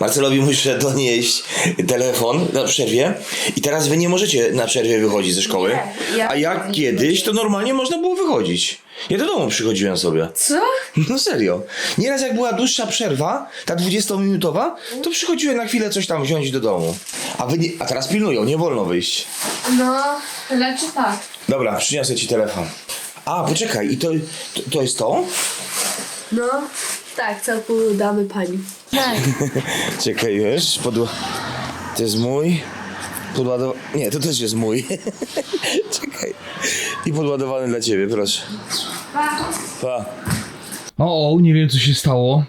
Marcelowi muszę donieść telefon na przerwie i teraz wy nie możecie na przerwie wychodzić ze szkoły. Nie, ja- A jak kiedyś, to normalnie można było wychodzić. Ja do domu przychodziłem sobie. Co? No serio. Nieraz jak była dłuższa przerwa, ta 20-minutowa, to przychodziłem na chwilę coś tam wziąć do domu. A, wy nie, a teraz pilnują, nie wolno wyjść. No, lecz tak. Dobra, przyniosę ci telefon. A, poczekaj, i to, to, to jest to? No, tak, co damy pani. Tak. Czekaj, wiesz, podła... To jest mój. Podładowany. Nie, to też jest mój. Czekaj. I podładowany dla ciebie, proszę. Pa. O, o, nie wiem co się stało.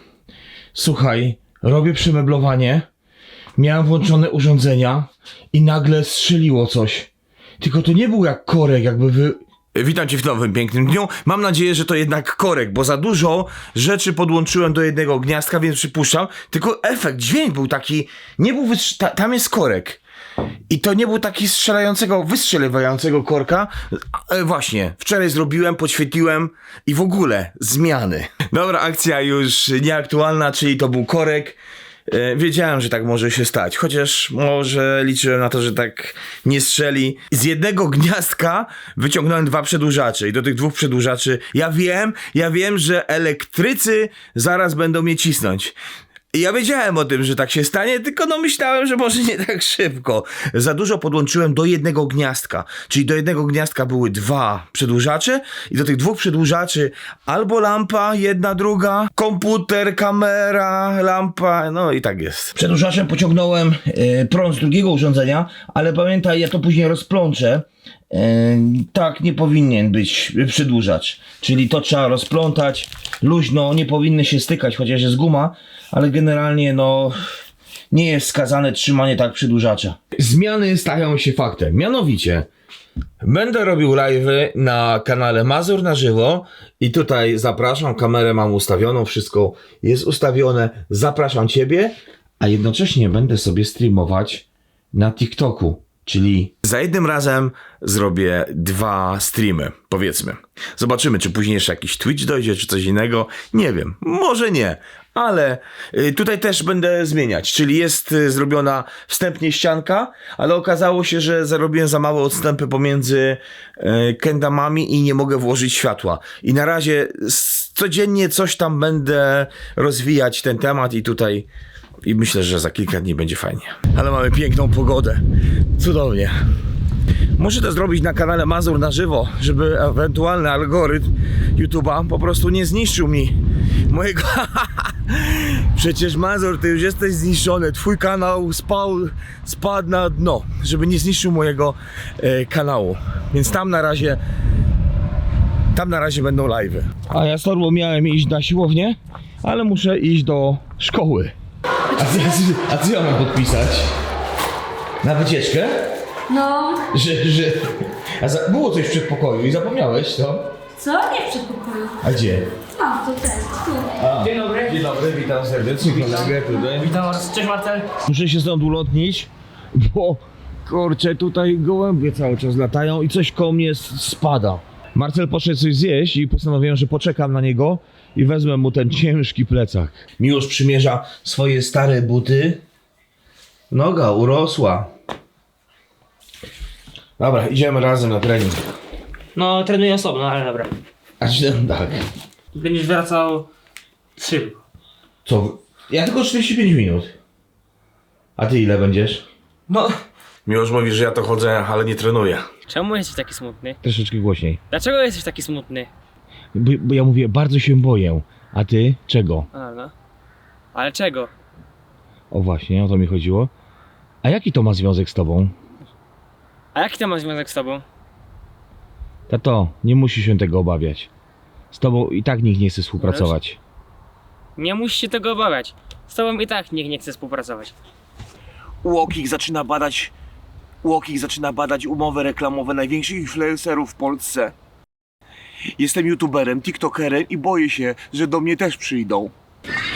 Słuchaj, robię przemeblowanie. Miałem włączone urządzenia i nagle strzeliło coś. Tylko to nie był jak korek, jakby wy. Witam cię w nowym pięknym dniu. Mam nadzieję, że to jednak korek, bo za dużo rzeczy podłączyłem do jednego gniazdka, więc przypuszczam. Tylko efekt, dźwięk był taki. Nie był. Ta, tam jest korek. I to nie był taki strzelającego, wystrzeliwającego korka. E, właśnie, wczoraj zrobiłem, podświetliłem i w ogóle zmiany. Dobra, akcja już nieaktualna, czyli to był korek. E, Wiedziałem, że tak może się stać, chociaż może liczyłem na to, że tak nie strzeli. Z jednego gniazdka wyciągnąłem dwa przedłużacze i do tych dwóch przedłużaczy ja wiem, ja wiem, że elektrycy zaraz będą mnie cisnąć. Ja wiedziałem o tym, że tak się stanie, tylko no myślałem, że może nie tak szybko. Za dużo podłączyłem do jednego gniazdka, czyli do jednego gniazdka były dwa przedłużacze i do tych dwóch przedłużaczy albo lampa, jedna, druga, komputer, kamera, lampa, no i tak jest. Przedłużaczem pociągnąłem e, prąd z drugiego urządzenia, ale pamiętaj, ja to później rozplączę. E, tak nie powinien być przedłużacz. Czyli to trzeba rozplątać luźno, nie powinny się stykać, chociaż jest guma, ale generalnie no nie jest skazane trzymanie tak przedłużacza. Zmiany stają się faktem. Mianowicie Będę robił live'y na kanale Mazur na żywo i tutaj zapraszam, kamerę mam ustawioną, wszystko jest ustawione, zapraszam Ciebie, a jednocześnie będę sobie streamować na TikToku, czyli Za jednym razem zrobię dwa streamy, powiedzmy. Zobaczymy, czy później jeszcze jakiś Twitch dojdzie, czy coś innego. Nie wiem, może nie, ale y, tutaj też będę zmieniać. Czyli jest y, zrobiona wstępnie ścianka, ale okazało się, że zarobiłem za małe odstępy pomiędzy y, kendamami i nie mogę włożyć światła. I na razie codziennie coś tam będę rozwijać ten temat i tutaj i myślę, że za kilka dni będzie fajnie. Ale mamy piękną pogodę. Cudownie. Muszę to zrobić na kanale Mazur na żywo, żeby ewentualny algorytm YouTube'a po prostu nie zniszczył mi mojego. Przecież Mazur, ty już jesteś zniszczony. Twój kanał spał, spadł na dno, żeby nie zniszczył mojego e, kanału. Więc tam na razie. Tam na razie będą live'y. A ja z torbą miałem iść na siłownię, ale muszę iść do szkoły. A co, a co ja mam podpisać? Na wycieczkę? No, Że, że... A za, było coś w przedpokoju i zapomniałeś to? co? Nie w przedpokoju. A gdzie? A, to ten, tu. Dzień dobry. Dzień dobry, witam serdecznie, kolegę tutaj. Witam. Cześć Marcel. Muszę się stąd ulotnić, bo kurczę, tutaj gołębie cały czas latają i coś koło mnie spada. Marcel poszedł coś zjeść i postanowiłem, że poczekam na niego i wezmę mu ten ciężki plecak. Miłosz przymierza swoje stare buty. Noga urosła. Dobra, idziemy razem na trening. No, trenuję osobno, ale dobra. A czy tak? Będziesz wracał szybko. Co? Ja tylko 45 minut. A ty ile będziesz? No. Miłosz mówi, że ja to chodzę, ale nie trenuję. Czemu jesteś taki smutny? Troszeczkę głośniej. Dlaczego jesteś taki smutny? Bo, bo ja mówię, bardzo się boję. A ty? Czego? A, no. Ale czego? O właśnie, o to mi chodziło. A jaki to ma związek z tobą? A jaki to ma związek z tobą? Tato, nie musisz się tego obawiać. Z tobą i tak nikt nie chce współpracować. Nie musisz się tego obawiać. Z tobą i tak nikt nie chce współpracować. Łokik zaczyna badać. Łokik zaczyna badać umowy reklamowe największych influencerów w Polsce. Jestem youtuberem, tiktokerem i boję się, że do mnie też przyjdą.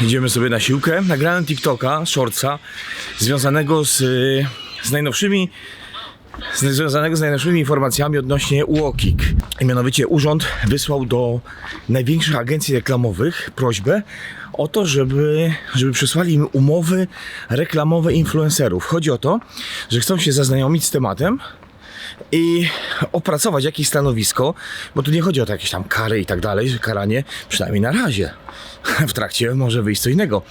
Idziemy sobie na siłkę. Nagrałem TikToka, shortsa, związanego z, z najnowszymi związanego z najnowszymi informacjami odnośnie UOKiK. I mianowicie urząd wysłał do największych agencji reklamowych prośbę o to, żeby, żeby przesłali im umowy reklamowe influencerów. Chodzi o to, że chcą się zaznajomić z tematem i opracować jakieś stanowisko, bo tu nie chodzi o jakieś tam kary i tak dalej, że karanie przynajmniej na razie. W trakcie może wyjść co innego.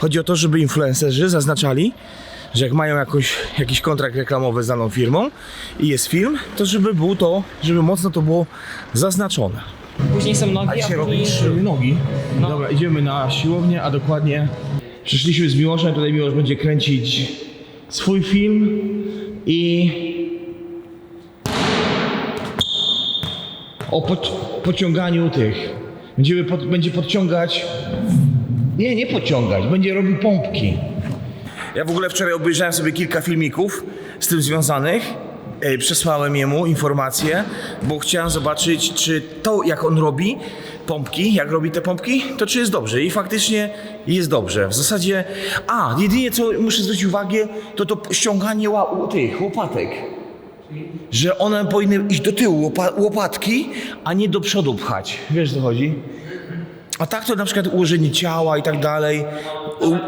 Chodzi o to, żeby influencerzy zaznaczali, że jak mają jakoś, jakiś kontrakt reklamowy z daną firmą i jest film, to żeby był to, żeby mocno to było zaznaczone. Później są nogi, a, później... nogi. No. Dobra, idziemy na siłownię, a dokładnie przyszliśmy z Miłoszem, tutaj Miłosz będzie kręcić swój film i o pod, pociąganiu tych. Będziemy pod, będzie podciągać. Nie, nie podciągać, będzie robił pompki. Ja w ogóle wczoraj obejrzałem sobie kilka filmików z tym związanych. Przesłałem jemu informacje, bo chciałem zobaczyć, czy to, jak on robi pompki, jak robi te pompki, to czy jest dobrze. I faktycznie jest dobrze. W zasadzie, a, jedynie co muszę zwrócić uwagę, to to ściąganie ła, tych łopatek. Że one powinny iść do tyłu, łopa, łopatki, a nie do przodu pchać. Wiesz, co chodzi? A tak to na przykład ułożenie ciała i tak dalej,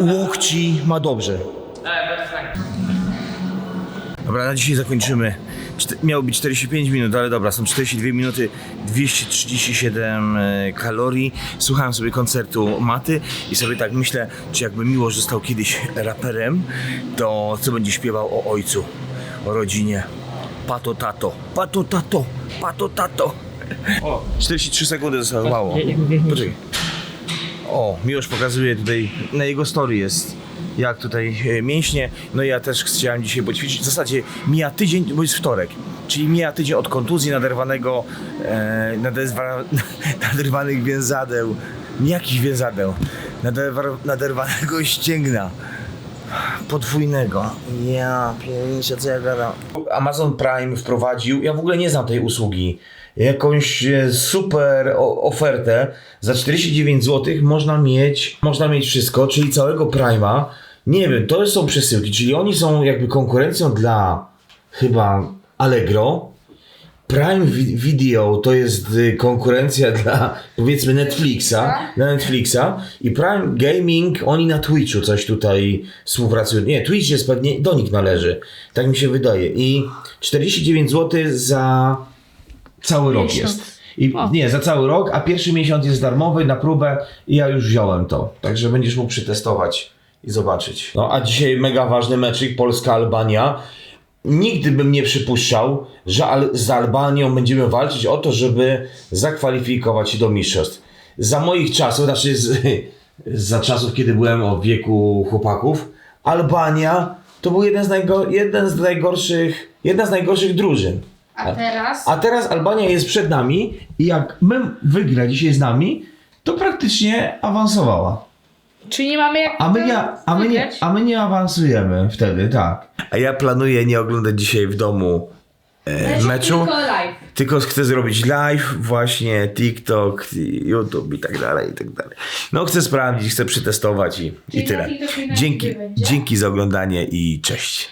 łokci ma dobrze. Dobra, na dzisiaj zakończymy. Miało być 45 minut, ale dobra, są 42 minuty, 237 e, kalorii. Słuchałem sobie koncertu Maty i sobie tak myślę, czy jakby Miłosz został kiedyś raperem, to co będzie śpiewał o ojcu, o rodzinie. Pato tato, pato tato, pato tato. O, 43 sekundy zostało, mało. Poczekaj. O, Miłosz pokazuje tutaj, na jego story jest jak tutaj e, mięśnie, no i ja też chciałem dzisiaj poćwiczyć. W zasadzie mija tydzień, bo jest wtorek, czyli mija tydzień od kontuzji naderwanego, e, naderwa, naderwanych więzadeł, nie jakichś więzadeł, naderwa, naderwanego ścięgna podwójnego. Ja pięcia, co ja gadam. Amazon Prime wprowadził, ja w ogóle nie znam tej usługi, jakąś e, super ofertę. Za 49 zł można mieć, można mieć wszystko, czyli całego Prime'a. Nie wiem, to są przesyłki, czyli oni są jakby konkurencją dla chyba Allegro. Prime Vi- Video to jest y, konkurencja dla powiedzmy Netflixa, dla Netflixa i Prime Gaming oni na Twitchu coś tutaj współpracują. Nie, Twitch jest pewnie do nich należy. Tak mi się wydaje. I 49 zł za cały rok Miesiąc. jest. I, O. nie, za cały rok, a pierwszy miesiąc jest darmowy na próbę i ja już wziąłem to. Także będziesz mógł przetestować i zobaczyć. No a dzisiaj mega ważny meczyk Polska-Albania. Nigdy bym nie przypuszczał, że Al- z Albanią będziemy walczyć o to, żeby zakwalifikować się do mistrzostw. Za moich czasów, znaczy z, za czasów, kiedy byłem w wieku chłopaków, Albania to był jeden z, najgo- jeden z najgorszych, jedna z najgorszych drużyn. A teraz? A teraz Albania jest przed nami i jak my wygra dzisiaj z nami, to praktycznie awansowała. Czy nie mamy jak A my, nie, a, my nie, a my nie awansujemy wtedy, tak. A ja planuję nie oglądać dzisiaj w domu e, meczu, Tylko live. tylko chcę zrobić live, właśnie TikTok, YouTube i tak dalej, i tak dalej. No chcę sprawdzić, chcę przetestować i, i Czyli tyle. i Dzięki, dzięki za oglądanie i cześć.